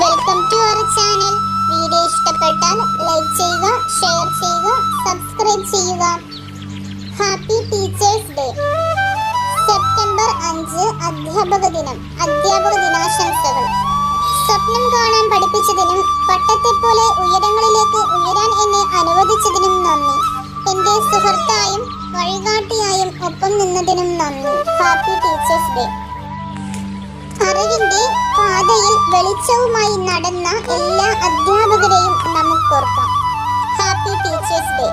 Welcome to our channel video ഇഷ്ടപ്പെട്ടാൽ like ചെയ്യുക share ചെയ്യുക സബ്സ്ക്രൈബ് ചെയ്യുക. ഹാപ്പി ടീച്ചേഴ്സ് ഡേ സെപ്റ്റംബർ അഞ്ച് അധ്യാപക ദിനം അധ്യാപക ദിനാശംസകൾ. സ്വപ്നം കാണാൻ പഠിപ്പിച്ചതിനും പട്ടത്തെ പോലെ ഉയരങ്ങളിലേക്ക് ഉയരാൻ എന്നെ അനുവദിച്ചതിനും നന്ദി. എന്റെ സുഹൃത്തായും വഴികാട്ടിയായും ഒപ്പം നിന്നതിനും നന്ദി. ഹാപ്പി ടീച്ചേഴ്സ് ഡേ അറിവിന്റെ പാതയിൽ വെളിച്ചവുമായി നടന്ന എല്ലാ അധ്യാപകരെയും നമുക്കോർക്കാം. ഹാപ്പി ടീച്ചേഴ്സ് ഡേ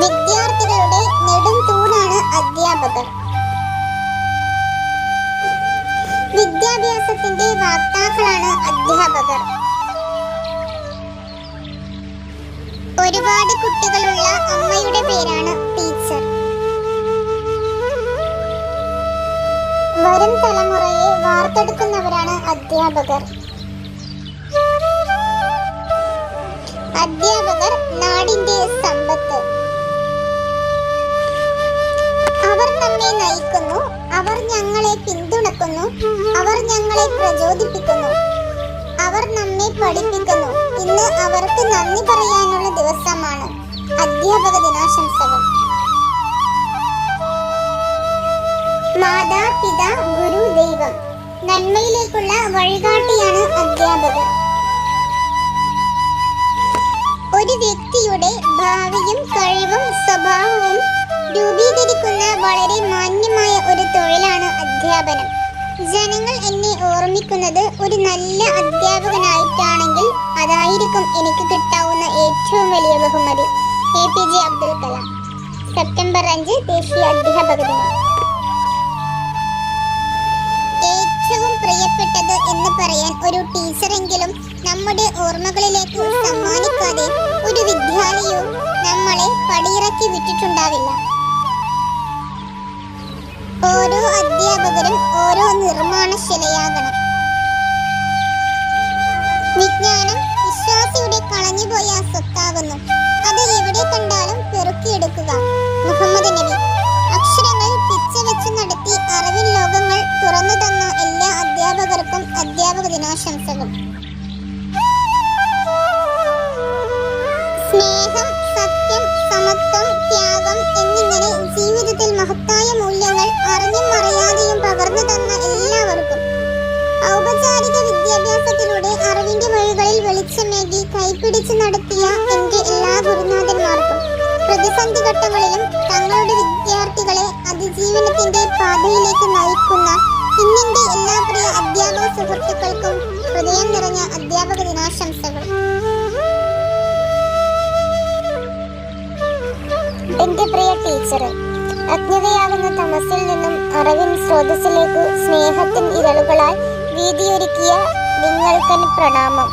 വിദ്യാർത്ഥികളുടെ നെടും തൂണാണ് അധ്യാപകർ. വിദ്യാഭ്യാസത്തിന്റെ വാക്താക്കളാണ് അധ്യാപകർ. ഒരുപാട് കുട്ടികളുള്ള അമ്മയുടെ അധ്യാപകർ. അധ്യാപകർ നാടിന്റെ സമ്പത്ത്. അവർ നമ്മെ നയിക്കുന്നു അവർ ഞങ്ങളെ പിന്തുണക്കുന്നു അവർ ഞങ്ങളെ പ്രചോദിപ്പിക്കുന്നു അവർ നമ്മെ പഠിപ്പിക്കുന്നു. ഇന്ന് അവർക്ക് നന്ദി പറയാനുള്ള ദിവസമാണ് അധ്യാപക ദിനാശംസകൾ. മാതാപിതാ ഗുരു ദൈവം. നന്മയിലേക്കുള്ള വഴികാട്ടിയാണ് അധ്യാപകർ ഒരു വ്യക്തിയുടെ ഭാവിയും കഴിവും സ്വഭാവവും രൂപീകരിക്കുന്ന വളരെ മാന്യമായ ഒരു തൊഴിലാണ് അധ്യാപനം. ജനങ്ങൾ എന്നെ ഓർമ്മിക്കുന്നത് ഒരു നല്ല അധ്യാപകനായിട്ടാണെങ്കിൽ അതായിരിക്കും എനിക്ക് കിട്ടാവുന്ന ഏറ്റവും വലിയ ബഹുമതി. A P J Abdul Kalam. September അഞ്ച് ദേശീയ അധ്യാപക ദിനം. ടീച്ചറെങ്കിലും നമ്മുടെ ഓർമ്മകളിലേക്ക് സമ്മാനിക്കാതെ ഒരു വിദ്യാലയവും നമ്മളെ പടിയിറക്കി വിട്ടിട്ടുണ്ടാവില്ല. ഓരോ അധ്യാപകരും ഓരോ നിർമ്മാണശിലയാകണം. വിജ്ഞാനം വിശ്വാസിയുടെ കളഞ്ഞുപോയ സ്വത്താകുന്നു ദിനാശംസകൾ സ്നേഹം സത്യം സമത്വം ത്യാഗം എന്നിങ്ങനെ ജീവിതത്തിൽ മഹത്തായ മൂല്യങ്ങൾ അറിഞ്ഞും അറിയാതെയും പകർന്നു തന്ന എല്ലാവർക്കും ഔപചാരിക വിദ്യാഭ്യാസത്തിലൂടെ അറിവിന്റെ വഴികളിൽ വെളിച്ചമേകി കൈപിടിച്ച് നടത്തിയ എന്റെ എല്ലാ ഗുരുനാഥന്മാർക്കും പ്രതിസന്ധി ഘട്ടങ്ങളിലും തങ്ങളുടെ വിദ്യാർത്ഥികളെ അതിജീവനത്തിന്റെ പാതയിലേക്ക് നയിക്കുന്ന ഇന്നിന്റെ എല്ലാ പ്രിയ അധ്യാപക സുഹൃത്തുക്കൾക്കും ഹൃദയം നിറഞ്ഞ അധ്യാപക ദിനാശംസകൾ. എന്റെ പ്രിയ ടീച്ചറെ അജ്ഞതയാകുന്ന തമസിൽ നിന്നും അറിവിൻ സ്രോതസ്സിലേക്ക് സ്നേഹത്തിൻ ഇരളുകളാൽ വീതിയൊരുക്കിയ നിങ്ങൾക്കൻ പ്രണാമം.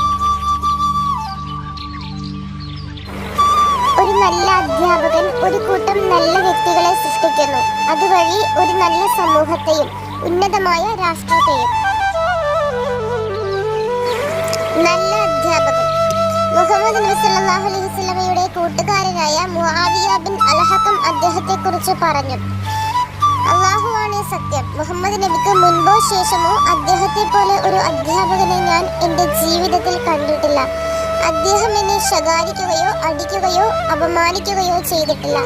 ഒരു നല്ല അധ്യാപകൻ ഒരു കൂട്ടം നല്ല വ്യക്തികളെ സൃഷ്ടിക്കുന്നു. അതുവഴി ഒരു നല്ല സമൂഹത്തെയും ഉന്നതമായ രാഷ്ട്രത്തെയും നല്ല അധ്യാപകൻ. മുഹമ്മദ് നബി സല്ലല്ലാഹു അലൈഹി വസല്ലമയുടെ കൂട്ടുകാരനായ മുആവിയ ബിൻ അൽഹക്കം അദ്ദേഹത്തെക്കുറിച്ച് പറഞ്ഞു. അള്ളാഹുവാണ് സത്യം. മുഹമ്മദ് നബിക്ക് മുൻപോ ശേഷമോ അദ്ദേഹത്തെ പോലെ ഒരു അധ്യാപകനെ ഞാൻ എന്റെ ജീവിതത്തിൽ കണ്ടിട്ടില്ല. അദ്ദേഹം എന്നെ ശകാരിക്കുകയോ അടിക്കുകയോ അപമാനിക്കുകയോ ചെയ്തിട്ടില്ല.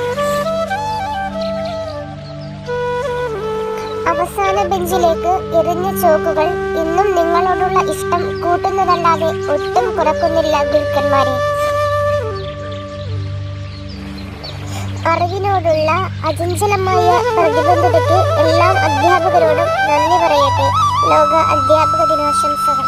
അവസാന ബെഞ്ചിലേക്ക് എറിഞ്ഞ ചോക്കുകൾ ഇന്നും നിങ്ങളോടുള്ള ഇഷ്ടം കൂട്ടുന്നതല്ലാതെ ഒട്ടും കുറക്കുന്നില്ല ഗുരുക്കന്മാരെ. അറിവിനോടുള്ള അചഞ്ചലമായ പ്രതിബദ്ധതയ്ക്ക് എല്ലാ അധ്യാപകരോടും നന്ദി പറയട്ടെ. ലോക അധ്യാപക ദിനാശംസകൾ.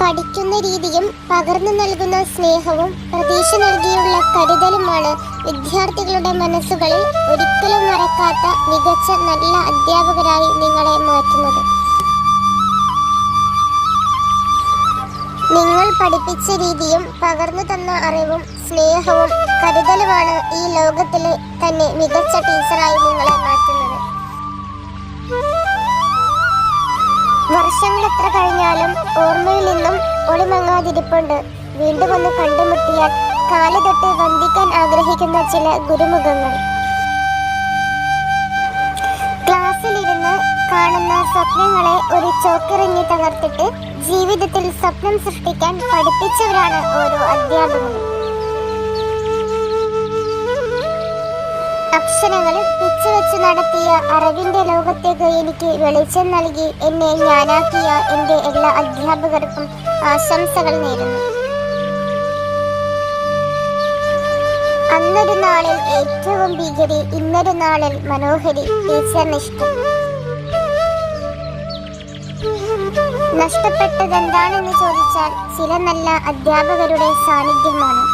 പഠിക്കുന്ന രീതിയും പകർന്നു നൽകുന്ന സ്നേഹവും പ്രതീക്ഷ നൽകിയുള്ള കരുതലുമാണ് വിദ്യാർത്ഥികളുടെ മനസ്സുകളിൽ ഒരിക്കലും മറക്കാത്ത മികച്ച നല്ല അധ്യാപകരായി നിങ്ങളെ മാറ്റുന്നത്. നിങ്ങൾ പഠിപ്പിച്ച രീതിയും പകർന്നു തന്ന അറിവും സ്നേഹവും കരുതലുമാണ് ഈ ലോകത്തിലെ തന്നെ മികച്ച ടീച്ചറായി നിങ്ങളെ മാറ്റുന്നത്. വർഷങ്ങൾ എത്ര കഴിഞ്ഞാലും ഓർമ്മയിൽ നിന്നും ഒളിമങ്ങാതിരിപ്പുണ്ട്. വീണ്ടും ഒന്ന് കണ്ടുമുട്ടിയാൽ കാലുതൊട്ട് വന്ദിക്കാൻ ആഗ്രഹിക്കുന്ന ചില ഗുരുമുഖങ്ങൾ. ക്ലാസ്സിലിരുന്ന് കാണുന്ന സ്വപ്നങ്ങളെ ഒരു ചോക്കെറിഞ്ഞ് തകർത്തിട്ട് ജീവിതത്തിൽ സ്വപ്നം സൃഷ്ടിക്കാൻ പഠിപ്പിച്ചവരാണ് ഓരോ അധ്യാപകരും. അക്ഷരങ്ങളും പിച്ചുവെച്ച് ലോകത്തേക്ക് എനിക്ക് വെളിച്ചം നൽകി എന്നെ ഞാനാക്കിയ എന്റെ എല്ലാ അധ്യാപകർക്കും ആശംസകൾ നേരുന്നു. അന്നൊരു നാളിൽ ഏറ്റവും ഭീകരി ഇന്നൊരു നാളിൽ മനോഹരി ടീച്ചറിനിഷ്ടം നഷ്ടപ്പെട്ടതെന്താണെന്ന് ചോദിച്ചാൽ ചില നല്ല അധ്യാപകരുടെ സാന്നിധ്യമാണ്.